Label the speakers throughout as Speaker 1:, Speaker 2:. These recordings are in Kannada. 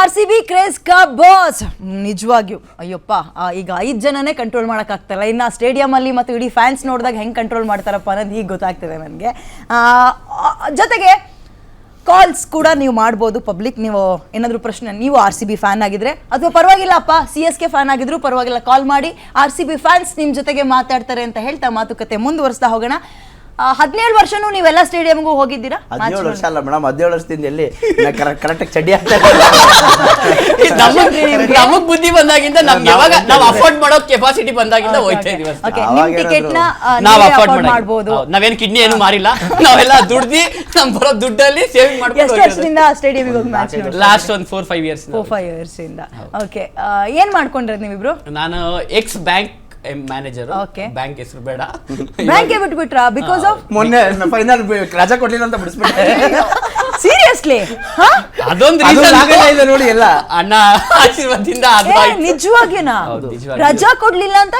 Speaker 1: R C B craze cup boss ನಿಜವಾಗಿಯೂ. ಅಯ್ಯಪ್ಪ ಈಗ ಐದು ಜನನೇ ಕಂಟ್ರೋಲ್ ಮಾಡೋಕ್ಕಾಗ್ತಲ್ಲ. ಇನ್ನು ಸ್ಟೇಡಿಯಂ ಅಲ್ಲಿ ಮತ್ತು ಇಡೀ ಫ್ಯಾನ್ಸ್ ನೋಡಿದಾಗ ಹೆಂಗೆ ಕಂಟ್ರೋಲ್ ಮಾಡ್ತಾರಪ್ಪ ಅನ್ನೋದು ಈಗ ಗೊತ್ತಾಗ್ತದೆ ನನಗೆ. ಜೊತೆಗೆ ಕಾಲ್ಸ್ ಕೂಡ ನೀವು ಮಾಡ್ಬೋದು ಪಬ್ಲಿಕ್ ನೀವು ಏನಾದರೂ ಪ್ರಶ್ನೆ, ನೀವು ಆರ್ ಸಿ ಬಿ ಫ್ಯಾನ್ ಆಗಿದ್ರೆ, ಅಥವಾ ಪರವಾಗಿಲ್ಲ ಅಪ್ಪ ಸಿ ಎಸ್ ಕೆ ಫ್ಯಾನ್ ಆಗಿದ್ರು ಪರವಾಗಿಲ್ಲ. ಕಾಲ್ ಮಾಡಿ ಆರ್ ಸಿ ಬಿ ಫ್ಯಾನ್ಸ್ ನಿಮ್ಮ ಜೊತೆಗೆ ಮಾತಾಡ್ತಾರೆ ಅಂತ ಹೇಳ್ತಾ ಮಾತುಕತೆ ಮುಂದುವರಿಸ್ತಾ ಹೋಗೋಣ. ಹದಿನೇಳು ವರ್ಷನೂ ನೀವೆಲ್ಲ ಸ್ಟೇಡಿಯಂಗೂ ಹೋಗಿದ್ದೀರಾ?
Speaker 2: ಹದಿನೇಳು ವರ್ಷ ಅಲ್ಲ ಮೇಡಮ್ ಹದಿನೇಳು ವರ್ಷದಿಂದ ಎಲ್ಲಿ ಕರೆಕ್ಟ್ ಚಡ್ಡಿ ಆಗ್ತಾ
Speaker 3: ನಮಗ್ ಬುದ್ಧಿ ಬಂದಾಗಿಂದ ನಮ್ಗೆ ಯಾವಾಗ ನಾವು ಅಫೋರ್ಡ್ ಮಾಡೋ ಕೆಪಾಸಿಟಿ ಬಂದಾಗಿಂದ ಹೋಯ್ತಾ ಇದೀವಿ.
Speaker 1: ಓಕೆ ನಿಮ್ಮ ಟಿಕೆಟ್ನ
Speaker 2: ಏನಾದ್ರು
Speaker 3: ನಾವ್ ಅಫೋರ್ಡ್
Speaker 1: ಮಾಡ್ಬೋದು.
Speaker 3: ಮಾಡ್ಬೋದು ನಾವೇನ್ ಕಿಡ್ನಿ ಏನು ಮಾರಿಲ್ಲ. ನಾವೆಲ್ಲ ದುಡ್ದಿ ನಮ್ ಬರೋ ದುಡ್ಡಲ್ಲಿ ಸೇವಿಂಗ್
Speaker 1: ಎಷ್ಟು
Speaker 3: ಮಾಡ್ಕೊಂಡು
Speaker 1: ವರ್ಷದಿಂದ ಸ್ಟೇಡಿಯಂಗೆ ಹೋಗಿ ಮ್ಯಾಚ್ ನೋಡಿ
Speaker 3: ಲಾಸ್ಟ್ ಒಂದ್ four five years
Speaker 1: four five years ಇಂದ. ಓಕೆ ಏನ್ ಮಾಡ್ಕೊಂಡ್ರಿ ನೀವಿಬ್ರು?
Speaker 3: ನಾನು ex bank manager
Speaker 1: Okay.
Speaker 3: Bank ಹೆಸರು ಬೇಡ.
Speaker 1: ಬ್ಯಾಂಕ್ ಬಿಟ್ಬಿಟ್ರಾ? ಬಿಕಾಸ್ ಆಫ್
Speaker 2: ಮೊನ್ನೆ ಫೈನಲ್ ರಜಾ ಕೊಡ್ಲಿಲ್ಲ ಅಂತ ಬಿಡಿಸ್ಬಿಟ್ಟೆ.
Speaker 1: ಸೀರಿಯಸ್ಲಿ
Speaker 3: ಅದೊಂದು
Speaker 2: ಅದು
Speaker 3: reason
Speaker 2: ಲಾಗಲ್ಲ ಇದೆ ನೋಡಿ ಎಲ್ಲ.
Speaker 3: ಅಣ್ಣ ಆಶೀರ್ವಾದದಿಂದ ಅದು ಆಯ್ತು. ಹೌದು.
Speaker 1: ರಜಾ ಕೊಡ್ಲಿಲ್ಲ ಅಂತ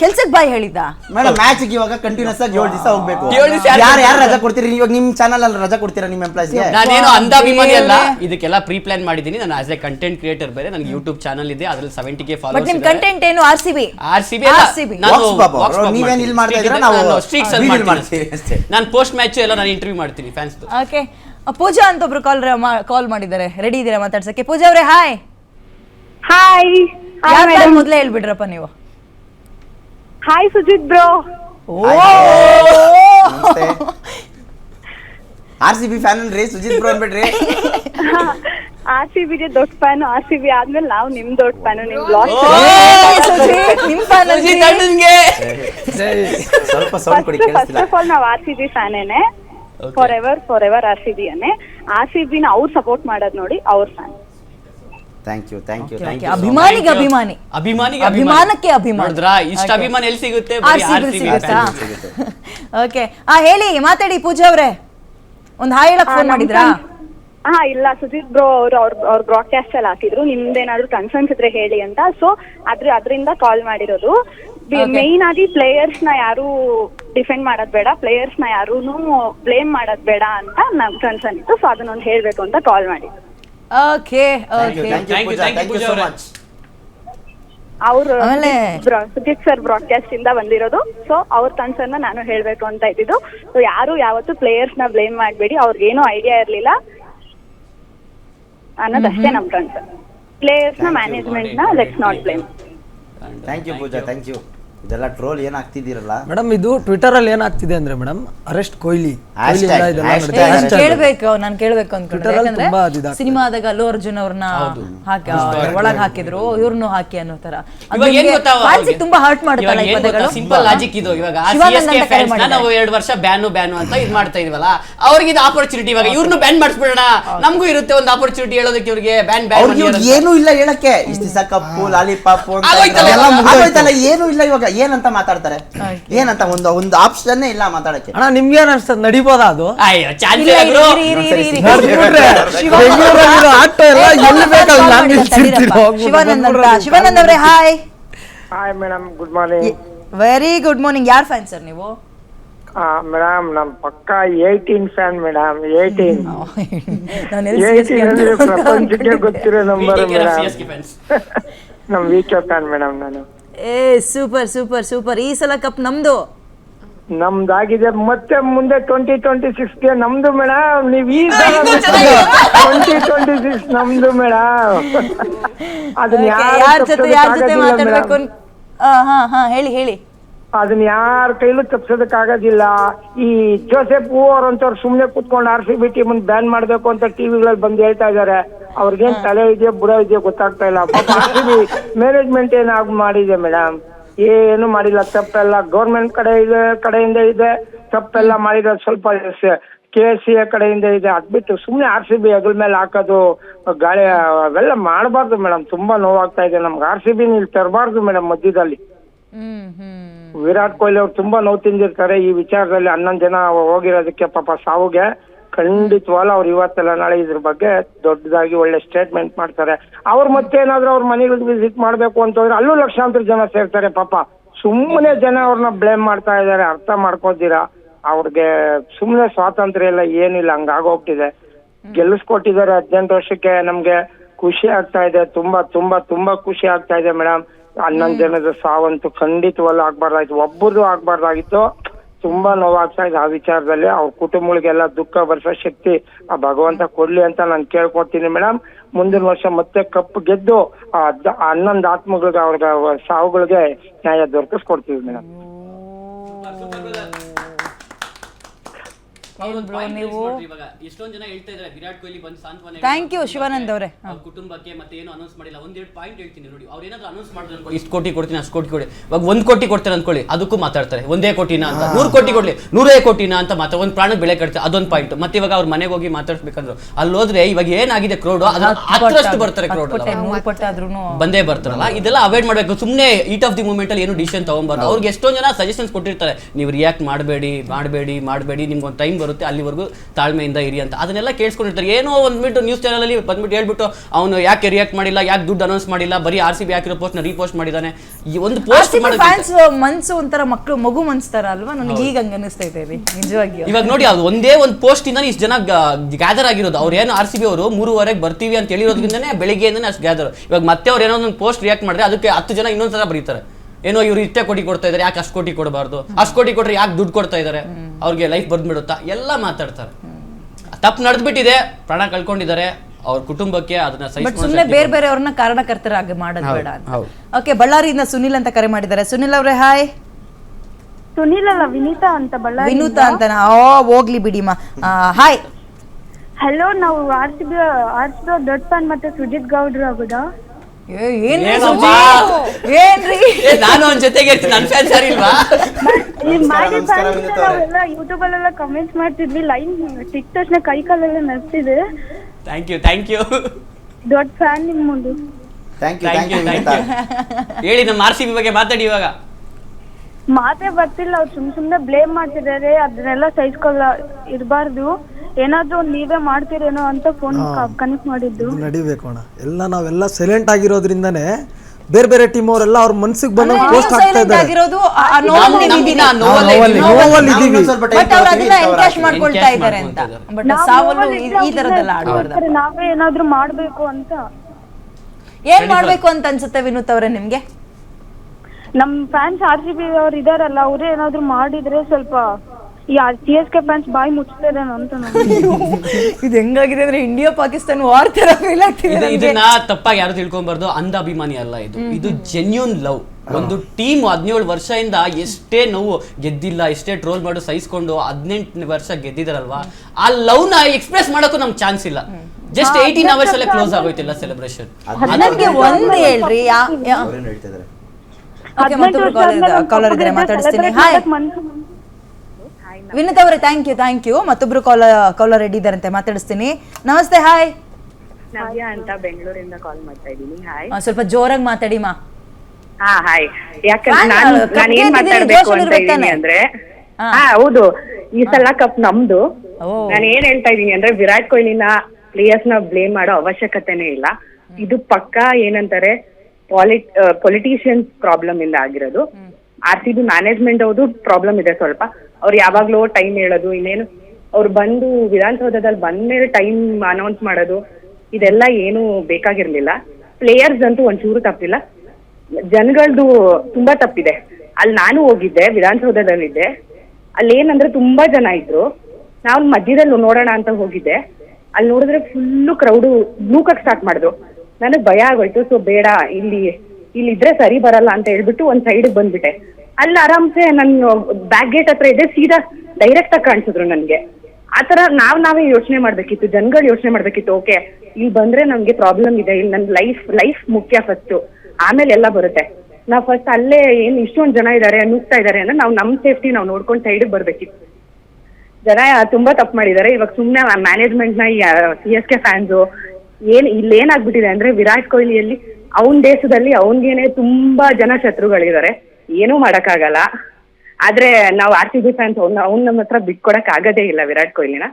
Speaker 1: ಕೆಲ್ಸಕ್ಕೆ ಬಾಯ್ ಹೇಳಿದ್ದ.
Speaker 2: ಮೇಡಮ್ ಮ್ಯಾಚ್ ಇವಾಗ ಕಂಟಿನ್ಯೂಸ್ ಆಗಿ ಏಳು ದಿವಸ ಹೋಗ್ಬೇಕು.
Speaker 3: ಏಳು ದಿವ್ಸ ಯಾರು
Speaker 2: ಯಾರು ಯಾರು ರಜಾ ಕೊಡ್ತೀರಿ? ಇವಾಗ ನಿಮ್ ಚಾನಲ್ ಅಲ್ಲಿ ರಜಾ ಕೊಡ್ತೀರಾ ನಿಮ್ಮ ಎಂಪ್ಲಾಯ್ಸ್ಗೆ
Speaker 3: ನಾನೇನು ಅಂಧಾಭಿಮಾನಿ ಅಲ್ಲ. ಇದಕ್ಕೆಲ್ಲ ಪ್ರೀ ಪ್ಲಾನ್ ಮಾಡಿದ್ದೀನಿ. ನಾನು ಆಸ್ ಎ ಕಂಟೆಂಟ್ ಕ್ರಿಯೇಟರ್ ಬೇರೆ. ನನಗೆ ಯೂಟ್ಯೂಬ್ ಚಾನಲ್ ಇದೆ. ಅದ್ರಲ್ಲಿ ಸೆವೆಂಟಿ ಕೆ
Speaker 1: ಫಾಲೋ ನಿಮ್
Speaker 3: ಫಾಲೋವರ್ಸ್
Speaker 1: ಕಂಟೆಂಟ್ ಏನು? R C B
Speaker 3: R C B
Speaker 1: RCB.
Speaker 2: C B ಅವ್ರು, ನೀವೇನ್ ಇಲ್ಲಿ ಮಾಡ್ತಾ ಇದ್ದೀರಾ, ನಾವು ಮಾಡ್ತೀವಿ ಅಷ್ಟೇ.
Speaker 3: ನಾನು ಪೋಸ್ಟ್ ಮ್ಯಾಚ್ ಎಲ್ಲ ನಾನು ಇಂಟರ್ವ್ಯೂ ಮಾಡ್ತೀನಿ ಫ್ಯಾನ್ಸ್
Speaker 1: ಓಕೆ ಪೂಜಾ ಅಂತ ಒಬ್ರು ಕಾಲ್ ಕಾಲ್ ಮಾಡಿದ್ದಾರೆ. ರೆಡಿ ಇದ್ದೀರಾ ಮಾತಾಡ್ಸಕ್ಕೆ? ಪೂಜಾ ಅವ್ರೆ ಹಾಯ್
Speaker 4: ಹಾಯ್ ಹಾಯ್
Speaker 1: ಯಾರು
Speaker 4: ಮೇಡಮ್
Speaker 1: ಮೊದಲೇ ಹೇಳ್ಬಿಡ್ರಪ್ಪ ನೀವು?
Speaker 4: ಹಾಯ್ ಸುಜಿತ್ ಬ್ರೋ
Speaker 1: ಓ
Speaker 2: ಆರ್ ಸಿ ಬಿ ಫ್ಯಾನ್ ಅನ್ರಿ ಸುಜಿತ್ ಬ್ರೋ ಅನ್ಬೇಡ್ರಿ.
Speaker 4: ಆರ್ ಸಿ ಬಿಗೆ ದೊಡ್ಡ ಫ್ಯಾನ್ ಆರ್ ಸಿ ಬಿ ಆದ್ಮೇಲೆ ನಾವು ನಿಮ್ ದೊಡ್ಡ ಫ್ಯಾನ್ ನಿಮ್
Speaker 1: fan. ಅಲ್ರಿ?
Speaker 2: ಸ್ವಲ್ಪ ಸೌಂಡ್ ಕೊಡಿ
Speaker 4: ಫಸ್ಟ್ ಆಫ್ ಆಲ್ ನಾವು R C B ಫ್ಯಾನೇನೆ for ever for ever R C B ಅನ್ನೇ ಆರ್ ಸಿ ಬಿನ ಅವ್ರು ಸಪೋರ್ಟ್ ಮಾಡೋದ್ ನೋಡಿ ಅವ್ರ fan
Speaker 2: thank you thank you thank you
Speaker 1: ಅಭಿಮಾನಿಗೆ ಅಭಿಮಾನಿ.
Speaker 3: ಅಭಿಮಾನಿಗೆ
Speaker 1: ಅಭಿಮಾನಕ್ಕೆ ಅಭಿಮಾನ.
Speaker 3: ನೋಡಿದ್ರಾ? ಇಷ್ಟ. ಅಭಿಮಾನ ಎಲ್ಲಿ ಸಿಗುತ್ತೆ?
Speaker 1: ಓಕೆ ಆ ಹೇಳಿ ಮಾತಾಡಿ ಪೂಜಾ ಅವ್ರೆ. ಒಂದ್ ಹಾಯ್ ಹೇಳಕ್ ಫೋನ್ ಮಾಡಿದ್ರಾ?
Speaker 4: ಹಾ ಇಲ್ಲ ಸುಜಿತ್ ಬ್ರೋ ಅವ್ರು ಅವ್ರ ಅವ್ರ ಬ್ರಾಡ್ಕಾಸ್ಟ್ ಅಲ್ಲಿ ಹಾಕಿದ್ರು. ನಿಮ್ದೇನಾದ್ರು ಕನ್ಸರ್ನ್ಸ್ ಇದ್ರೆ ಹೇಳಿ ಅಂತ. ಸೊ ಅದ್ರ ಅದರಿಂದ ಕಾಲ್ ಮಾಡಿರೋದು. ಮೇನ್ ಆಗಿ ಪ್ಲೇಯರ್ಸ್ನ ಯಾರು ಡಿಫೆಂಡ್ ಮಾಡೋದ್ ಬೇಡ. ಪ್ಲೇಯರ್ಸ್ನ ಯಾರು ಬ್ಲೇಮ್ ಮಾಡೋದ್ ಬೇಡ ಅಂತ ನಮ್ ಕನ್ಸರ್ನ್ ಇತ್ತು. ಸೊ ಅದನ್ನೊಂದು ಹೇಳ್ಬೇಕು ಅಂತ ಕಾಲ್ ಮಾಡಿ
Speaker 1: okay
Speaker 2: thank you
Speaker 1: okay
Speaker 2: thank you
Speaker 3: Thank you,
Speaker 2: Pooja
Speaker 3: thank you,
Speaker 2: thank you so much
Speaker 4: ಅವರು
Speaker 1: ಆಮೇಲೆ-
Speaker 4: ಸುಜಿತ್ ಸರ್ ಬ್ರಾಡ್ಕಾಸ್ಟ್ ಇಂದ ಬಂದಿರೋದು. ಸೊ ಅವ್ರ ಕನ್ಸರ್ನ್ ನಾನು ಹೇಳ್ಬೇಕು ಅಂತ ಇದ್ದಿದ್ದು. ಸೊ ಯಾರು ಯಾವತ್ತು ಪ್ಲೇಯರ್ಸ್ನ ಬ್ಲೇಮ್ ಮಾಡಬೇಡಿ. ಅವ್ರಿಗೇನು ಐಡಿಯಾ ಇರ್ಲಿಲ್ಲ. ಅನ್ನೋದಷ್ಟೇ ನಮ್ ಕನ್ಸರ್ನ್ ಪ್ಲೇಯರ್ಸ್ನ ಮ್ಯಾನೇಜ್ಮೆಂಟ್ನ let's not blame
Speaker 2: thank you Pooja thank you ಇದೆಲ್ಲ ಟ್ರೋಲ್ ಏನ್ ಆಗ್ತಿದ್ದೀರಲ್ಲ
Speaker 5: ಮೇಡಮ್ ಇದು ಟ್ವಿಟರ್ ಅಲ್ಲಿ ಏನಾಗ್ತಿದೆ ಅಂದ್ರೆ madam arrest Kohli.
Speaker 2: Hashtag, hashtag.
Speaker 1: ನಾನು ಕೇಳ್ಬೇಕು ನಾನು ಕೇಳ್ಬೇಕು ಅನ್ಕೊಂಡೆ.
Speaker 5: Twitter ಅಲ್ಲಿ ತುಂಬಾ ಅದಿದಾಗ್ತದೆ.
Speaker 1: ಸಿನಿಮಾದಾಗ ಅಲ್ಲು ಅರ್ಜುನ್ ಅವ್ರನ್ನ ಹಾಕಿ ಒಳಗ್ ಹಾಕಿದ್ರು. ಇವ್ರನ್ನು ಹಾಕಿ ಅನ್ನೋ ತರ ಅದು
Speaker 3: ಇವಾಗ ಏನ್
Speaker 1: ನಿಮ್ಗೆ
Speaker 3: ಗೊತ್ತಾ
Speaker 1: fans ಗೆ ತುಂಬಾ ಹರ್ಟ್ ಮಾಡುತ್ತಲ್ಲ ಈ ಪದಗಳು.
Speaker 3: ಸಿಂಪಲ್ ಲಾಜಿಕ್ ಇದು. ಇವಾಗ
Speaker 1: ಶಿವಾನಂದ್ ಅಂತ ಕರೆ ಮಾಡಿದ್ದಾರೆ.
Speaker 3: ನಾವು ಎರಡು ವರ್ಷ ಬ್ಯಾನು ಬ್ಯಾನು ಅಂತ ಇದ್ ಮಾಡ್ತಾ ಇದೀವಲ್ಲ? ಅವ್ರಿಗೆ ಇದು ಆಪರ್ಚುನಿಟಿ ಇವಾಗ. ಇವ್ರನ್ನು ಬ್ಯಾನ್ ಮಾಡಿಸ್ಬಿಡೋಣ. ನಮಗೂ ಇರುತ್ತೆ ಒಂದು ಆಪರ್ಚುನಿಟಿ ಹೇಳೋದಕ್ಕೆ ಇವ್ರಿಗೆ ಬ್ಯಾನ್
Speaker 2: ಅವ್ರಿಗೆ ಇವಾಗ
Speaker 3: ಬ್ಯಾನ್
Speaker 2: ಏನೂ ಇಲ್ಲ ಹೇಳಕ್ಕೆ. ಇಷ್ಟಿಸ ಕಪ್ಪು ಲಾಲಿಪಾಪ್
Speaker 3: ಆಗೋಯ್ತಲ್ಲ, ಎಲ್ಲ
Speaker 2: ಆಗೋಯ್ತಲ್ಲ ಏನೂ ಇಲ್ಲ ಇವಾಗ. ಏನಂತ ಮಾತಾಡ್ತಾರೆ? ಏನಂತ ಒಂದು ಒಂದು ಆಪ್ಷನ್ ಇಲ್ಲ ಮಾತಾಡಕ್ಕೆ.
Speaker 5: ಅಣ್ಣ ನಿಮ್ಗೆ ಏನ್ ಅನ್ಸ್ತದೆ? ನಡಿಬೋದಾ ಅದು?
Speaker 3: ಅಯ್ಯೋ ಚಾನ್ಸ್
Speaker 1: ಇಲ್ಲ,
Speaker 3: ಗುರು.
Speaker 5: ಆಟೋ ಎಲ್ಲ ಎಲ್ಲಿ ಬೇಕಲ್ಲಿ ನಾನು ನಿಲ್ಸಿರ್ತೀನಿ
Speaker 1: ತಡೀರಪ್ಪ. ಶಿವಾನಂದ್ ಅಂತ ಶಿವಾನಂದ್ ಅವರೇ hi
Speaker 6: hi madam good morning
Speaker 1: very good morning ಯಾರ್ ಫ್ಯಾನ್ ಸರ್ ನೀವು?
Speaker 6: ಮೇಡಮ್ ನಮ್ ಪಕ್ಕ ಏಯ್ಟೀನ್ ಫ್ಯಾನ್ ಮೇಡಮ್ ಏಯ್ಟೀನ್
Speaker 1: ನಾನು ಎಲ್ಲಿ
Speaker 6: ಏಯ್ಟೀನ್ ಅಂದ್ರೆ ಪ್ರಪಂಚಕ್ಕೆ ಗೊತ್ತಿರೋ ನಂಬರ್ ಮೇಡಮ್. ನಮ್ ವೀಕೆ ಫ್ಯಾನ್ ಮೇಡಮ್ ನಾನು.
Speaker 1: ಏ ಸೂಪರ್ ಸೂಪರ್ ಸೂಪರ್. ಈ ಸಲ ಕಪ್ ನಮ್ದು?
Speaker 6: ನಮ್ದಾಗಿದೆ ಮತ್ತೆ ಮುಂದೆ ಟ್ವೆಂಟಿ ಟ್ವೆಂಟಿ ಸಿಕ್ಸ್ಗೆ ನಮ್ದು ಮೇಡಮ್ ನೀವ್ ಈ. ಟ್ವೆಂಟಿ ಟ್ವೆಂಟಿ ಸಿಕ್ಸ್ ನಮ್ದು ಮೇಡಮ್ ಅದನ್ನ
Speaker 1: ಯಾರ ಜೊತೆ ಯಾರ್ ಜೊತೆ ಮಾತಾಡ್ಬೇಕು ಹಾ ಹಾ ಹೇಳಿ ಹೇಳಿ.
Speaker 6: ಅದನ್ನ ಯಾರ ಕೈಲೂ ತಪ್ಸೋದಕ್ಕಾಗೋದಿಲ್ಲ. ಈ ಜೋಸೆಫ್ ಹೂ ಅವ್ರಂತವ್ರು ಸುಮ್ನೆ ಕುತ್ಕೊಂಡು R C B team ban ಮಾಡ್ಬೇಕು ಅಂತ ಟಿವಿಗಳಲ್ಲಿ ಬಂದು ಹೇಳ್ತಾ ಇದಾರೆ ಅವ್ರಿಗೇನ್ ತಲೆ ಇದೆಯಾ ಬುಡ ಇದೆಯಾ ಗೊತ್ತಾಗ್ತಾ ಇಲ್ಲ. ಆರ್ ಸಿ ಬಿ ಮ್ಯಾನೇಜ್ಮೆಂಟ್ ಏನಾಗ್ ಮಾಡಿದೆ ಮೇಡಮ್ ಏನು ಮಾಡಿಲ್ಲ ತಪ್ಪೆಲ್ಲ ಗೌರ್ಮೆಂಟ್ ಕಡೆ ಇದೆ ಕಡೆಯಿಂದ ಇದೆ. ತಪ್ಪೆಲ್ಲ ಮಾಡಿರೋದು ಸ್ವಲ್ಪ ಕೆ ಎಸ್ ಸಿ ಕಡೆಯಿಂದ ಇದೆ. ಅದ್ಬಿಟ್ಟು ಸುಮ್ನೆ ಆರ್ ಸಿ ಬಿ ಅದ್ರ ಮೇಲೆ ಹಾಕೋದು ಗಾಳಿ ಅವೆಲ್ಲ ಮಾಡಬಾರ್ದು ಮೇಡಮ್ ತುಂಬಾ ನೋವಾಗ್ತಾ ಇದೆ ನಮ್ಗೆ. ಆರ್ ಸಿ ಬಿ ನೀವು ತರಬಾರ್ದು ಮೇಡಮ್ ಮಧ್ಯದಲ್ಲಿ.
Speaker 1: ಹ್ಮ್ ಹ್ಮ್.
Speaker 6: ವಿರಾಟ್ ಕೊಹ್ಲಿ ಅವ್ರು ತುಂಬಾ ನೋವು ತಿಂದಿರ್ತಾರೆ. ಈ ವಿಚಾರದಲ್ಲಿ ಹನ್ನೊಂದು ಜನ ಹೋಗಿರೋದಕ್ಕೆ ಪಾಪ ಸಾವುಗೆ ಖಂಡಿತವಾಗ್ಲೂ ಅವ್ರು ಇವತ್ತೆಲ್ಲ, ನಾಳೆ ಇದ್ರ ಬಗ್ಗೆ ದೊಡ್ಡದಾಗಿ ಒಳ್ಳೆ ಸ್ಟೇಟ್ಮೆಂಟ್ ಮಾಡ್ತಾರೆ. ಅವ್ರು ಏನಾದ್ರು ಅವ್ರ ಮನೆಗಳಿಗೆ ವಿಸಿಟ್ ಮಾಡ್ಬೇಕು ಅಂತ ಹೋದ್ರೆ ಅಲ್ಲೂ ಲಕ್ಷಾಂತರ ಜನ ಸೇರ್ತಾರೆ ಪಾಪ. ಸುಮ್ಮನೆ ಜನ ಅವ್ರನ್ನ ಬ್ಲೇಮ್ ಮಾಡ್ತಾ ಇದ್ದಾರೆ, ಅರ್ಥ ಮಾಡ್ಕೋತೀರಾ? ಅವ್ರಿಗೆ ಸುಮ್ಮನೆ ಸ್ವಾತಂತ್ರ್ಯ ಎಲ್ಲ ಏನಿಲ್ಲ ಹಂಗಾಗೋಗ್ತಿದೆ ಗೆಲ್ಲಿಸ್ಕೊಟ್ಟಿದ್ದಾರೆ ಹದಿನೆಂಟು ವರ್ಷಕ್ಕೆ ನಮ್ಗೆ ಖುಷಿ ಆಗ್ತಾ ಇದೆ, ತುಂಬಾ ತುಂಬಾ ತುಂಬಾ ಖುಷಿ ಆಗ್ತಾ ಇದೆ ಮೇಡಮ್ ಹನ್ನೊಂದು ಜನದ ಸಾವಂತು ಖಂಡಿತವಲ್ಲ ಆಗ್ಬಾರ್ದಾಗಿತ್ತು. ಒಬ್ಬರದು ಆಗ್ಬಾರ್ದಾಗಿತ್ತು ತುಂಬಾ ನೋವಾಗ್ತಾ ಇದೆ ಆ ವಿಚಾರದಲ್ಲಿ. ಅವ್ರ ಕುಟುಂಬಗಳಿಗೆಲ್ಲ ದುಃಖ ಬರ್ಸೋ ಶಕ್ತಿ ಆ ಭಗವಂತ ಕೊಡ್ಲಿ ಅಂತ ನಾನು ಕೇಳ್ಕೊಡ್ತೀನಿ ಮೇಡಮ್ ಮುಂದಿನ ವರ್ಷ ಮತ್ತೆ ಕಪ್ ಗೆದ್ದು ಆ ಹನ್ನೊಂದು ಆತ್ಮಗಳಿಗೆ ಅವ್ರಿಗೆ ಸಾವುಗಳಿಗೆ ನ್ಯಾಯ ದೊರಕಿಸ್ಕೊಡ್ತೀವಿ ಮೇಡಮ್
Speaker 1: bro, ನೀವು
Speaker 3: ಎಷ್ಟೊಂದು ಜನ ಹೇಳ್ತಾ ಇದ್ದಾರೆ ವಿರಾಟ್ ಕೊಹ್ಲಿ ಬಂದು ಸಾಂತ್ವನ
Speaker 1: ಥ್ಯಾಂಕ್ ಯು ಶಿವಾನಂದ್ ಅವರೇ.
Speaker 3: ಅವ್ರ ಕುಟುಂಬಕ್ಕೆ ಮತ್ತೆ ಏನು ಅನೌನ್ಸ್ ಮಾಡಿಲ್ಲ. ಒಂದೆರಡು ಪಾಯಿಂಟ್ ಹೇಳ್ತೀನಿ ನೋಡಿ. ಅವ್ರು ಏನಾದ್ರು ಅನೌನ್ಸ್ ಮಾಡಿದ್ರೆ ಅನ್ಕೊಳ್ಳಿ. ಇಷ್ಟು ಕೋಟಿ ಕೊಡ್ತೀನಿ ಅಷ್ಟು ಕೋಟಿ ಕೊಡಿ. ಇವಾಗ ಒಂದು ಕೋಟಿ ಕೊಡ್ತಾರೆ ಅನ್ಕೊಳ್ಳಿ ಅದಕ್ಕೂ ಮಾತಾಡ್ತಾರೆ. ಒಂದೇ ಕೋಟಿನ ಅಂತ. ನೂರು ಕೋಟಿ ಕೊಡ್ಲಿ ನೂರೇ ಕೋಟಿನ ಅಂತ ಮತ್ತೆ ಒಂದು ಪ್ರಾಣ ಬೆಳೆ ಕಟ್ತಾರೆ. ಅದೊಂದು ಪಾಯಿಂಟ್ ಮತ್ತೆ ಇವಾಗ ಅವ್ರ ಮನೆಗೆ ಹೋಗಿ ಮಾತಾಡ್ಸ್ಬೇಕಂದ್ರು. ಅಲ್ಲಿ ಹೋದ್ರೆ ಇವಾಗ ಏನಾಗಿದೆ ಕ್ರೌಡ್ ಅದ್ರ ಹತ್ತರಷ್ಟು ಬರ್ತಾರೆ ಕ್ರೌಡ್
Speaker 1: ಪಟ್ಟೆ ಮೂರು ಪಟ್ಟಾದ್ರೂ
Speaker 3: ಬಂದೇ ಬರ್ತಾರಲ್ಲ. ಇದೆಲ್ಲ ಅವಾಯ್ಡ್ ಮಾಡಬೇಕು. ಸುಮ್ಮನೆ ಈಟ್ ಆಫ್ ದಿ ಮೂಮೆಂಟ್ ಅಲ್ಲಿ ಏನು ಡಿಸಿಷನ್ ತಗೊಂಬಾರ್ದು. ಅವ್ರಿಗೆ ಎಷ್ಟೊಂದು ಜನ ಸಜೆಷನ್ಸ್ ಕೊಟ್ಟಿರ್ತಾರೆ. ನೀವು ರಿಯಾಕ್ಟ್ ಮಾಡಬೇಡಿ ಮಾಡಬೇಡಿ ಮಾಡಬೇಡಿ ನಿಮ್ಗೆ ಒಂದು ಟೈಮ್ ಬರುತ್ತೆ ಅಲ್ಲಿವರೆಗೂ ತಾಳ್ಮೆಯಿಂದ ಇರಿ ಅಂತ. ಅದನ್ನೆಲ್ಲ ಕೇಳಿಸ್ಕೊಂಡಿರ್ತಾರೆ. ಏನೋ ಒಂದು ಬಿಟ್ಟು ನ್ಯೂಸ್ ಚಾನಲಲ್ಲಿ ಬಂದ್ಬಿಟ್ಟು ಹೇಳ್ಬಿಟ್ಟು ಅವನು ಯಾಕೆ ರಿಯಾಕ್ಟ್ ಮಾಡಿಲ್ಲ ಯಾಕೆ ದುಡ್ಡು ಅನೌನ್ಸ್ ಮಾಡಿಲ್ಲ ಬರೀ ಆರ್ ಸಿ ಬಿ ಹಾಕಿರೋ ಪೋಸ್ಟ್ನ ರೀಪೋಸ್ಟ್ ಮಾಡಿದ್ದಾನೆ ಈ ಒಂದು ಪೋಸ್ಟ್ ಮಾಡೋದು
Speaker 1: ಫ್ಯಾನ್ಸ್ ಮನ್ಸು ಒಂಥರ ಮಕ್ಕಳು ಮಗು ಮನ್ಸ್ತಾರ ಅಲ್ವಾ? ನನಗೆ ಈಗ ಹಂಗೆ ಅನಿಸ್ತಾ ಇದೆ ನಿಜವಾಗಿ
Speaker 3: ಇವಾಗ ನೋಡಿ ಅದು ಒಂದೇ ಒಂದು ಪೋಸ್ಟ್ ಇಂದ ಇಷ್ಟು ಜನ ಗ್ಯಾದರ್ ಆಗಿರೋದು. ಅವ್ರು ಏನು ಆರ್ ಸಿ ಬಿ ಅವರು ಮೂರುವರೆಗೆ ಬರ್ತೀವಿ ಅಂತ ಹೇಳಿರೋದ್ರಿಂದನೇ ಬೆಳಿಗ್ಗೆಯಿಂದನೇ ಅಷ್ಟು ಗ್ಯಾದರ್ ಇವಾಗ ಮತ್ತೆ ಅವ್ರು ಏನೋ ಒಂದು ಪೋಸ್ಟ್ ರಿಯಾಕ್ಟ್ ಮಾಡಿದ್ರೆ ಅದಕ್ಕೆ ಹತ್ತು ಜನ ಇನ್ನೊಂದ್ಸಲ ಬರೀತಾರೆ. ಏನೋ ಇವ್ರು ಇಷ್ಟೇ ಕೋಟಿ ಕೊಡ್ತಾ ಇದಾರೆ ಯಾಕೆ ಅಷ್ಟು ಕೋಟಿ ಕೊಡಬಾರ್ದು? ಅಷ್ಟು ಕೋಟಿ ಕೊಟ್ರೆ ಯಾಕೆ ದುಡ್ಡು ಕೊಡ್ತಾ ಇದಾರೆ? ಅವ್ರಿಗೆ ಲೈಫ್ ಬಂದ್ಬಿಡುತ್ತಾ ಎಲ್ಲ ಮಾತಾಡ್ತಾರೆ. ತಪ್ಪು ನಡೆದ್ಬಿಟ್ಟಿದೆ ಪ್ರಾಣ ಕಳ್ಕೊಂಡಿದ್ದಾರೆ ಅವ್ರ ಕುಟುಂಬಕ್ಕೆ ಅದನ್ನ
Speaker 1: ಬಟ್ ಸುಮ್ಮನೆ
Speaker 3: ಬೇರೆ
Speaker 1: ಬೇರೆ ಅವ್ರನ್ನ ಕಾರಣಕರ್ತರಾಗಿ ಮಾಡೋದು ಬೇಡ. ಓಕೆ ಬಳ್ಳಾರಿಯಿಂದ ಸುನಿಲ್ ಅಂತ ಕರೆ ಮಾಡಿದ್ದಾರೆ. ಸುನಿಲ್ ಅವರೇ ಹಾಯ್
Speaker 4: ಸುನಿಲ್ ಅಲ್ಲ ವಿನೀತಾ ಅಂತ ಬಳ್ಳಾರಿ
Speaker 1: ವಿನೂತ ಅಂತ ಓ ಹೋಗ್ಲಿ ಬಿಡಿಮ್ಮ. ಹಾಯ್
Speaker 4: ಹಲೋ ನಾವು R C B R C B ದೊಡ್ಡ ಮತ್ತೆ ಸುಜಿತ್ ಗೌಡ್ರು ಆಗುದಾ?
Speaker 3: ಏನಮ್ಮ?
Speaker 1: ಸುದ್ದಿ? ಏನ್ರಿ?
Speaker 3: ಏ, ನಾನು ಅವನ ಜೊತೆಗೆ ಇರ್ತೀನಿ ನನ್ನ ಫ್ಯಾನ್ ಸರಿ ಇಲ್ವಾ?
Speaker 4: ಈ ಮಾಡಿ. ನಾವೆಲ್ಲ ಯೂಟ್ಯೂಬ್ ಅಲ್ಲೆಲ್ಲ ಕಮೆಂಟ್ಸ್ ಮಾಡ್ತಿದ್ವಿ ಲೈನ್ ಸಿಕ್ ತಕ್ಷಣ ಕೈ ಕಾಲೆಲ್ಲ ನರ್ತಿದೆ
Speaker 3: ಥ್ಯಾಂಕ್ ಯು ಥ್ಯಾಂಕ್ ಯು
Speaker 4: ದೊಡ್ಡ ಫ್ಯಾನ್ ನಿಮ್ಮದು
Speaker 2: thank you
Speaker 3: thank you
Speaker 2: you
Speaker 3: thank you ಹೇಳಿ ನಮ್ಮ ಆರ್ ಸಿ ಬಿ ಬಗ್ಗೆ ಮಾತಾಡಿ ಇವಾಗ.
Speaker 4: ಮಾತೇ ಬರ್ತಿಲ್ಲ ಅವ್ರು ಸುಮ್ ಸುಮ್ನೆ ಬ್ಲೇಮ್ ಮಾಡ್ತಿದ್ದಾರೆ ಅದನ್ನೆಲ್ಲ ಸಹಿಸ್ಕೊಳ್ಳ ಇರಬಾರ್ದು. ಏನಾದ್ರೂ ಒಂದ್ ನೀವೇ ಮಾಡ್ತೀರೇನೋ ಅಂತ ಫೋನ್ ಕನೆಕ್ಟ್ ಮಾಡಿದ್ದು.
Speaker 5: ಇದು ನಡಿಬೇಕು ಅಣ್ಣ. ಎಲ್ಲ ನಾವೆಲ್ಲ ಸೈಲೆಂಟ್ ಆಗಿರೋದ್ರಿಂದನೇ ಬೇರೆ ಬೇರೆ ಟೀಮ್ ಅವರೆಲ್ಲ ಅವ್ರ ಮನ್ಸಿಗೆ ಬಂದ ಪೋಸ್ಟ್ ಹಾಕ್ತಾ
Speaker 1: ಸೈಲೆಂಟ್
Speaker 5: ಇದ್ದಾರೆ.
Speaker 1: ಆಗಿರೋದು ಆ- ಆ
Speaker 3: ನಾವು
Speaker 1: ನೋವಲ್ಲಿ.
Speaker 3: ನೋವಲ್ಲಿ
Speaker 5: ನೋವಲ್ಲಿ ಇದೀವಿ
Speaker 1: ಬಟ್ ಅವ್ರು ಅದನ್ನ ಮಾಡ್ಕೊಳ್ತಾ ಇದ್ದಾರೆ ಅಂತ. ಬಟ್
Speaker 4: ನಾವ್
Speaker 1: ಸಾವಲ್ಲು ಈ- ತರದೆಲ್ಲ
Speaker 4: ನಾವೇ ಏನಾದ್ರೂ ಮಾಡ್ಬೇಕು ಅಂತ.
Speaker 1: ಏನ್ ಮಾಡ್ಬೇಕು ಅಂತ ಅನ್ಸುತ್ತೆ ವಿನೂತ್ ಅವ್ರೆ ನಿಮ್ಗೆ?
Speaker 4: ನಮ್ ಫ್ಯಾನ್ಸ್ ಆರ್ ಸಿ ಬಿ ಅವ್ರು ಇದಾರಲ್ಲ ಅವ್ರೇ ಏನಾದ್ರೂ ಮಾಡಿದ್ರೆ ಸ್ವಲ್ಪ ಈ ಸಿ ಎಸ್ ಕೆ ಫ್ಯಾನ್ಸ್ ಬಾಯಿ ಮುಚ್ತಿದೇನೋ ಅಂತ
Speaker 1: ಇದು ಹೆಂಗಾಗಿದೆ ಅಂದ್ರೆ ಇಂಡಿಯಾ ಪಾಕಿಸ್ತಾನ ವಾರ್ ತರ ಫೀಲ್ ಆಗ್ತಿದೆ
Speaker 3: ಇದು
Speaker 1: ನನ್ಗೆ.
Speaker 3: ಇದನ್ನ ತಪ್ಪಾಗಿ ಯಾರು ತಿಳ್ಕೊಂಬಾರ್ದು? ಅಂಧ ಅಭಿಮಾನಿ ಅಲ್ಲ ಇದು. ಇದು ಜೆನ್ಯೂನ್ ಲವ್ ಒಂದು ಟೀಮ್ ಹದಿನೇಳು ವರ್ಷದಿಂದ ಎಷ್ಟೇ ನೋವು ಗೆದ್ದಿಲ್ಲ ಎಷ್ಟೇ ಟ್ರೋಲ್ ಮಾಡು ಸಹಿಸ್ಕೊಂಡು ಹದಿನೆಂಟು ವರ್ಷ ಗೆದ್ದಿದಾರಲ್ವಾ? ಆ ಲವ್ನ ಎಕ್ಸ್ಪ್ರೆಸ್ ಮಾಡೋಕ್ಕೂ ನಮ್ಗೆ ಚಾನ್ಸ್ ಇಲ್ಲ. ಜಸ್ಟ್ ಏಯ್ಟೀನ್ ಅವರ್ಸ್ ಅಲ್ಲೇ ಕ್ಲೋಸ್ ಆಗೋಯ್ತಿಲ್ಲ ಸೆಲೆಬ್ರೇಷನ್
Speaker 1: ನನ್ಗೆ ಒಂದ್ ಹೇಳ್ರಿ ಯಾ- ಯಾ-
Speaker 2: ಅವ್ರೇನು ಹೇಳ್ತಿದ್ದಾರೆ
Speaker 1: Okay, ಮತ್ತೊಬ್ರು ಕಾಲರ್ ಇದ್ದಾರೆ ಮಾತಾಡಿಸ್ತೀನಿ. ಹಾಯ್ ವಿನೀತ್ ಅವರೇ ಥ್ಯಾಂಕ್ ಯು ಥ್ಯಾಂಕ್ ಯು ಮತ್ತೊಬ್ರು ಕಾಲ ಕಾಲರ್ ರೆಡಿ ಇದ್ದಾರಂತೆ ಮಾತಾಡಿಸ್ತೀನಿ. ನಮಸ್ತೆ ಹಾಯ್
Speaker 7: ನವ್ಯ ಅಂತ ಬೆಂಗಳೂರಿಂದ ಕಾಲ್ ಮಾಡ್ತಾ ಇದ್ದೀನಿ. ಹಾಯ್
Speaker 1: ಸ್ವಲ್ಪ ಜೋರಾಗಿ ಮಾತಾಡಿ ಮಾ.
Speaker 7: ಹಾ ಹಾಯ್ ಯಾಕಂದ್ರೆ ನಾನು
Speaker 1: ಕಪ್
Speaker 7: ನಾನು ಏನ್
Speaker 1: ಗೆದ್ದಿದ್ದೀರಿ,
Speaker 7: ಮಾತಾಡ್ಬೇಕು
Speaker 1: ಜೋಶಲ್ಲಿ
Speaker 7: ಅಂತ ಇದ್ದೀನಿ? ಅಂದ್ರೆ
Speaker 1: ಹಾ.
Speaker 7: ಹಾ ಹೌದು. ಈ ಸಲ ಕಪ್ ನಮ್ದು.
Speaker 1: ಓ.
Speaker 7: ನಾನು ಏನ್ ಹೇಳ್ತಾ ಇದೀನಿ ಅಂದ್ರೆ ವಿರಾಟ್ ಕೊಹ್ಲಿನ ಪ್ಲೇಯರ್ಸ್ನ ಬ್ಲೇಮ್ ಮಾಡೋ ಅವಶ್ಯಕತೆನೇ ಇಲ್ಲ. ಇದು ಪಕ್ಕಾ ಏನಂತಾರೆ ಪಾಲಿಟ್ ಪೊಲಿಟಿಷಿಯನ್ಸ್ ಪ್ರಾಬ್ಲಮ್ ಇಂದ ಆಗಿರೋದು. ಆರ್ ಸಿ ಬಿ ಮ್ಯಾನೇಜ್ಮೆಂಟ್ ಅವ್ರದ್ದು ಪ್ರಾಬ್ಲಮ್ ಇದೆ ಸ್ವಲ್ಪ. ಅವ್ರು ಯಾವಾಗ್ಲೂ ಟೈಮ್ ಹೇಳೋದು, ಇನ್ನೇನು ಅವ್ರು ಬಂದು ವಿಧಾನಸೌಧದಲ್ಲಿ ಬಂದ್ಮೇಲೆ ಟೈಮ್ ಅನೌನ್ಸ್ ಮಾಡೋದು, ಇದೆಲ್ಲ ಏನು ಬೇಕಾಗಿರ್ಲಿಲ್ಲ. ಪ್ಲೇಯರ್ಸ್ ಅಂತೂ ಒಂಚೂರು ತಪ್ಪಿಲ್ಲ. ಜನಗಳದು ತುಂಬಾ ತಪ್ಪಿದೆ. ಅಲ್ಲಿ ನಾನು ಹೋಗಿದ್ದೆ, ವಿಧಾನಸೌಧದಲ್ಲಿದ್ದೆ. ಅಲ್ಲಿ ಏನಂದ್ರೆ ತುಂಬಾ ಜನ ಇದ್ರು. ನಾವು ಮಧ್ಯದಲ್ಲಿ ನೋಡೋಣ ಅಂತ ಹೋಗಿದ್ದೆ. ಅಲ್ಲಿ ನೋಡಿದ್ರೆ ಫುಲ್ಲು ಕ್ರೌಡು ನೂಕಕ್ ಸ್ಟಾರ್ಟ್ ಮಾಡಿದ್ರು. ನನಗೆ ಭಯ ಆಗೋಯ್ತು. ಸೊ ಬೇಡ, ಇಲ್ಲಿ ಇಲ್ಲಿ ಇದ್ರೆ ಸರಿ ಬರಲ್ಲ ಅಂತ ಹೇಳ್ಬಿಟ್ಟು ಒಂದ್ ಸೈಡ್ ಬಂದ್ಬಿಟ್ಟೆ. ಅಲ್ಲಿ ಆರಾಮ್ಸೆ ನನ್ನ ಬ್ಯಾಕ್ ಗೇಟ್ ಹತ್ರ ಇದೆ, ಸೀದಾ ಡೈರೆಕ್ಟ್ ಆಗಿ ಕಾಣಿಸಿದ್ರು ನನ್ಗೆ. ಆತರ ನಾವ್ ನಾವೇ ಯೋಚನೆ ಮಾಡ್ಬೇಕಿತ್ತು, ಜನಗಳು ಯೋಚನೆ ಮಾಡ್ಬೇಕಿತ್ತು, ಓಕೆ ಇಲ್ಲಿ ಬಂದ್ರೆ ನಮ್ಗೆ ಪ್ರಾಬ್ಲಮ್ ಇದೆ ಇಲ್ಲಿ ನನ್ ಲೈಫ್ ಲೈಫ್ ಮುಖ್ಯ ಫಸ್ಟ್ ಆಮೇಲೆ ಎಲ್ಲ ಬರುತ್ತೆ. ನಾವ್ ಫಸ್ಟ್ ಅಲ್ಲೇ ಏನ್ ಇಷ್ಟೊಂದ್ ಜನ ಇದಾರೆ, ನುಗ್ತಾ ಇದಾರೆ ಅಂದ್ರೆ ನಾವು ನಮ್ ಸೇಫ್ಟಿ ನಾವು ನೋಡ್ಕೊಂಡು ಸೈಡ್ ಬರ್ಬೇಕಿತ್ತು. ಜನ ತುಂಬಾ ತಪ್ಪು ಮಾಡಿದ್ದಾರೆ. ಇವಾಗ ಸುಮ್ನೆ ಮ್ಯಾನೇಜ್ಮೆಂಟ್ನ ಸಿ ಎಸ್ ಕೆ ಫ್ಯಾನ್ಸ್ ಏನ್ ಇಲ್ಲಿ ಏನಾಗ್ಬಿಟ್ಟಿದೆ ಅಂದ್ರೆ ವಿರಾಟ್ ಕೊಹ್ಲಿಯಲ್ಲಿ, ಅವನ್ ದೇಶದಲ್ಲಿ ಅವನ್ಗೇನೆ ತುಂಬಾ ಜನ ಶತ್ರುಗಳಿದ್ದಾರೆ. ಏನೂ ಮಾಡೋಕ್ಕಾಗಲ್ಲ. ಆದ್ರೆ ನಾವು ಆರ್ ಸಿ ಬಿ ಫ್ಯಾನ್ಸ್ ಅವ್ನ ಅವ್ನ ನಮ್ಮ ಹತ್ರ ಬಿಟ್ಕೊಡಕ್ ಆಗದೇ ಇಲ್ಲ ವಿರಾಟ್ ಕೊಹ್ಲಿನ.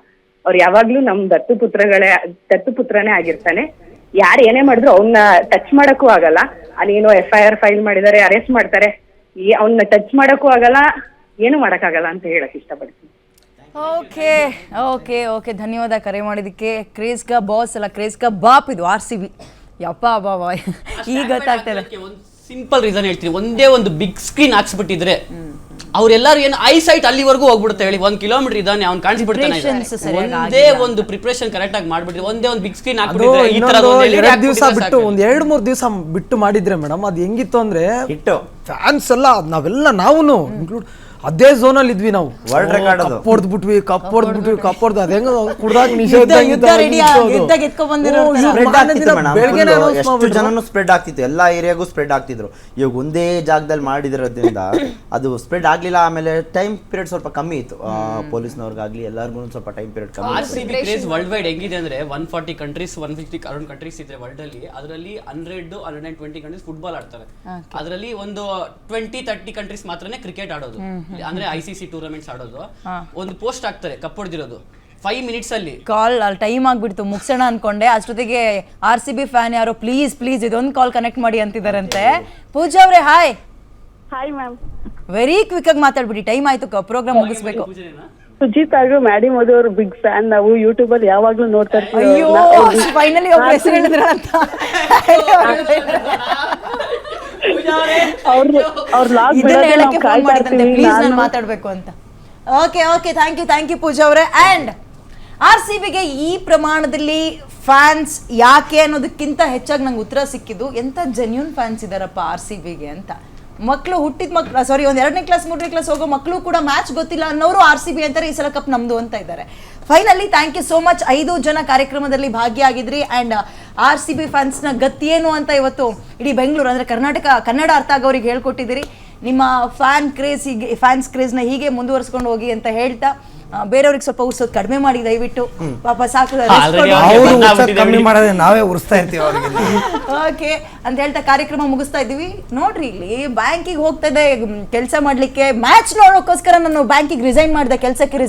Speaker 7: ಅವ್ರು ಯಾವಾಗ್ಲೂ ನಮ್ ದತ್ತು ಪುತ್ರಗಳೇ ದತ್ತು ಪುತ್ರನೇ ಆಗಿರ್ತಾನೆ. ಯಾರು ಏನೇ ಮಾಡಿದ್ರು ಅವನ್ನ ಟಚ್ ಮಾಡಕ್ಕೂ ಆಗಲ್ಲ. ಅಲ್ಲೇನೋ ಎಫ್ ಐ ಆರ್ ಫೈಲ್ ಮಾಡಿದ್ದಾರೆ ಅರೆಸ್ಟ್ ಮಾಡ್ತಾರೆ. ಅವನ್ನ ಟಚ್ ಮಾಡಕ್ಕೂ ಆಗಲ್ಲ ಏನು ಮಾಡಕ್ಕಾಗಲ್ಲ ಅಂತ ಹೇಳಕ್ ಇಷ್ಟಪಡ್ತೀನಿ.
Speaker 1: Okay okay okay. ಧನ್ಯವಾದ ಕರೆ ಮಾಡಿದಕ್ಕೆ ಕ್ರೇಜ್ ಕಾ ಬಾಸ್ ಅಲ್ಲ ಕ್ರೇಜ್ ಕಾ ಬಾಪ್ ಇದು ಆರ್ ಸಿ ಬಿ. ಯಪ್ಪ ಬಾಬಾ ಈಗ ಗೊತ್ತಾಗ್ತದೆ
Speaker 3: ಸಿಂಪಲ್ ರೀಸನ್ ಹೇಳ್ತೀನಿ. ಒಂದೇ ಒಂದು ಬಿಗ್ ಸ್ಕ್ರೀನ್ ಹಾಕ್ಸ್ಬಿಟ್ಟಿದ್ರೆ ಅವ್ರೆಲ್ಲರೂ ಏನು ಐ ಸೈಟ್ ಅಲ್ಲಿವರೆಗೂ ಹೋಗ್ಬಿಡುತ್ತೆ ಹೇಳಿ. ಒಂದ್ ಕಿಲೋಮೀಟರ್ ಇದ್ದಾನೆ ಅವ್ನು ಕಾಣಿಸ್ಬಿಡ್ತಾನೆ ಒಂದೇ ಒಂದು ಪ್ರಿಪ್ರೇಷನ್ ಕರೆಕ್ಟ್ ಆಗಿ ಮಾಡ್ಬಿಟ್ಟಿದ್ರೆ ಒಂದೇ ಒಂದು ಬಿಗ್ ಸ್ಕ್ರೀನ್ ಹಾಕ್ಬಿಟ್ಟಿದ್ರೆ
Speaker 5: ದಿವಸ ಬಿಟ್ಟು ಒಂದ್ ಎರಡು ಮೂರು ದಿವಸ ಬಿಟ್ಟು ಮಾಡಿದ್ರೆ ಮೇಡಮ್ ಅದು ಹೆಂಗಿತ್ತು ಅಂದ್ರೆ ಫ್ಯಾನ್ಸ್ ಎಲ್ಲ ನಾವೆಲ್ಲ ನಾವು ಇನ್ಕ್ಲೂಡ್ ಅದೇ ಝೋನ್ ಅಲ್ಲಿ ಇದ್ವಿ ನಾವು.
Speaker 2: ವರ್ಲ್ಡ್ ರೆಕಾರ್ಡ್ ಅದು.
Speaker 5: ಕಪ್ ಹೊಡೆದ್ಬಿಟ್ವಿ ಕಪ್ ಹೊಡೆದ್ಬಿಟ್ವಿ ಕಪ್ ಹೊಡೆದು ಅದ ಹೆಂಗ ಕುಡ್ದಾಗ ನಿಷೇಧ
Speaker 1: ಯುದ್ಧ- ಯುದ್ಧ ಆ- ಯುದ್ಧಕ್ಕೆ ಎತ್ಕೊಂಡ್ ಬಂದಿರೋ ತರ.
Speaker 2: ಸ್ಪ್ರೆಡ್ ಆಗ್ತಿತ್ತು ಮೇಡಮ್
Speaker 5: ಬೆಳಗ್ಗೆ
Speaker 2: ಎಷ್ಟು ಜನನು ಸ್ಪ್ರೆಡ್ ಆಗ್ತಿತ್ತು. ಎಲ್ಲಾ ಏರಿಯಾಗೂ ಸ್ಪ್ರೆಡ್ ಆಗ್ತಿದ್ರು. ಇವಾಗ ಒಂದೇ ಜಾಗದಲ್ಲಿ ಮಾಡಿದಿರೋದ್ರಿಂದ ಅದು ಸ್ಪ್ರೆಡ್ ಆಗ್ಲಿಲ್ಲ. ಆಮೇಲೆ ಟೈಮ್ ಪೀರಿಯಡ್ ಸ್ವಲ್ಪ ಕಮ್ಮಿ ಇತ್ತು. ಪೊಲೀಸ್ನವ್ರಿಗಾಗ್ಲಿ ಎಲ್ಲರಿಗೂ ಸ್ವಲ್ಪ ಟೈಮ್ ಪೀರಿಯಡ್ ಕಮ್ಮಿ
Speaker 3: ಆರ್
Speaker 2: ಇತ್ತು.
Speaker 3: C B craze world wide ಹೆಂಗಿದೆ ಅಂದ್ರೆ one forty countries one fifty around countries ಇದೆ ವರ್ಲ್ಡ್ ಅಲ್ಲಿ ಅದರಲ್ಲಿ hundred hundred and twenty countries football ಆಡ್ತಾರೆ ಅದರಲ್ಲಿ ಒಂದು ಟ್ವೆಂಟಿ ತರ್ಟಿ ಕಂಟ್ರೀಸ್ ಮಾತ್ರನೇ ಕ್ರಿಕೆಟ್ ಆಡೋದು. ಅಂದ್ರೆ ಐ ಸಿ ಸಿ ಟೂರ್ನಮೆಂಟ್ಸ್ ಆಡೋದು ಒಂದು ಪೋಸ್ಟ್ ಆಗ್ತಾರೆ ಕಪ್ ಹೊಡೆದಿರೋದು ಫೈವ್ ಮಿನಿಟ್ಸ್ ಅಲ್ಲಿ
Speaker 1: ಕಾಲ್ ಅಲ್ಲಿ ಟೈಮ್ ಆಗ್ಬಿಡ್ತು ಮುಗ್ಸೋಣ ಅನ್ಕೊಂಡೆ ಅಷ್ಟೊತ್ತಿಗೆ ಆರ್ ಸಿ ಬಿ ಫ್ಯಾನ್ ಯಾರೋ ಪ್ಲೀಸ್ ಪ್ಲೀಸ್ ಇದೊಂದು ಕಾಲ್ ಕನೆಕ್ಟ್ ಮಾಡಿ ಅಂತಿದಾರಂತೆ ಪೂಜಾ ಅವರೇ hi
Speaker 4: hi ma'am
Speaker 1: very quick ಆಗಿ ಮಾತಾಡ್ಬಿಡಿ ಟೈಮ್ ಆಯ್ತು ಪ್ರೋಗ್ರಾಮ್ ಮುಗಿಸ್ಬೇಕು
Speaker 4: ಸುಜಿತ್ ಅವರು ಮ್ಯಾಡಿ ಮೋದಿ ಅವ್ರ ಬಿಗ್ ಫ್ಯಾನ್ ನಾವು ಯೂಟ್ಯೂಬ್ ಅಲ್ಲಿ ಯಾವಾಗ್ಲೂ ನೋಡ್ತಾ ಇರ್ತೀವಿ
Speaker 1: ಅಯ್ಯೋ ಫೈನಲಿ ಒಬ್ಬ ಹೆಸರು ಹೇಳಿದ್ರ ಅಂತ
Speaker 4: ಅವ್ರ ಅವ್ರ ಲಾಗ್
Speaker 1: ಇದನ್ನ ಹೇಳಕ್ಕೆ ಫೋನ್ ಮಾಡಿದಂತೆ ಪ್ಲೀಸ್ ನಾನು ಮಾತಾಡ್ಬೇಕು ಅಂತ. Okay okay thank you thank you Pooja ಅವರೇ. ಅಂಡ್ ಆರ್ ಸಿ ಬಿಗೆ ಈ ಪ್ರಮಾಣದಲ್ಲಿ ಫ್ಯಾನ್ಸ್ ಯಾಕೆ ಅನ್ನೋದಕ್ಕಿಂತ ಹೆಚ್ಚಾಗಿ ನಂಗೆ ಉತ್ತರ ಸಿಕ್ಕಿದ್ದು ಎಂತ ಜೆನ್ಯೂನ್ ಫ್ಯಾನ್ಸ್ ಇದಾರಪ್ಪ ಆರ್ ಸಿ ಬಿಗೆ ಅಂತ. ಮಕ್ಕಳು ಹುಟ್ಟಿದ ಮಕ್ಳು ಸಾರಿ ಒಂದು ಎರಡನೇ ಕ್ಲಾಸ್ ಮೂರನೇ ಕ್ಲಾಸ್ ಹೋಗೋ ಮಕ್ಕಳು ಕೂಡ ಮ್ಯಾಚ್ ಗೊತ್ತಿಲ್ಲ ಅನ್ನೋರು ಆರ್ ಸಿ ಬಿ ಅಂತಾರೆ, ಈ ಸಲ ಕಪ್ ನಮ್ದು ಅಂತ ಇದ್ದಾರೆ. Finally thank you so much ಐದು ಜನ ಕಾರ್ಯಕ್ರಮದಲ್ಲಿ ಭಾಗಿಯಾಗಿದ್ರಿ ಅಂಡ್ ಆರ್ ಸಿ ಬಿ ಫ್ಯಾನ್ಸ್ನ ಗತಿ ಏನು ಅಂತ ಇವತ್ತು ಇಡೀ ಬೆಂಗಳೂರು, ಅಂದರೆ ಕರ್ನಾಟಕ, ಕನ್ನಡ ಅರ್ಥ ಆಗೋರಿಗೆ ಹೇಳ್ಕೊಟ್ಟಿದ್ದೀರಿ. ನಿಮ್ಮ ಫ್ಯಾನ್ ಕ್ರೇಜ್ ಹೀಗೆ ಫ್ಯಾನ್ಸ್ ಕ್ರೇಜ್ನ ಹೀಗೆ ಮುಂದುವರಿಸ್ಕೊಂಡು ಹೋಗಿ ಅಂತ ಹೇಳ್ತಾ ಬೇರೆಯವ್ರಿಗೆ ಸ್ವಲ್ಪ ಉರ್ಸೋದು ಕಡಿಮೆ ಮಾಡಿ ದಯವಿಟ್ಟು. ಪಾಪ ಸಾಕು
Speaker 3: Already
Speaker 5: ಅವರು
Speaker 3: ಬಂದಾಗ್ಬಿಟ್ಟಿದೆ
Speaker 5: ಕಮ್ಮಿ ಮಾಡೋದೇ ನಾವೇ ಉರಿಸ್ತಾ ಇರ್ತೀವಿ ಅವ್ರಿಗೆ.
Speaker 1: ಓಕೆ ಅಂತ ಹೇಳ್ತಾ ಕಾರ್ಯಕ್ರಮ ಮುಗಿಸ್ತಾ ಇದ್ದೀವಿ. ನೋಡ್ರಿ ಇಲ್ಲಿ ಬ್ಯಾಂಕಿಗೆ ಹೋಗ್ತಾ ಇದೆ ಕೆಲಸ ಮಾಡ್ಲಿಕ್ಕೆ ಮ್ಯಾಚ್ ನೋಡೋಕ್ಕೋಸ್ಕರ ನಾನು ಬ್ಯಾಂಕಿಗೆ ರಿಸೈನ್ ಮಾಡಿದೆ ಕೆಲಸಕ್ಕೆ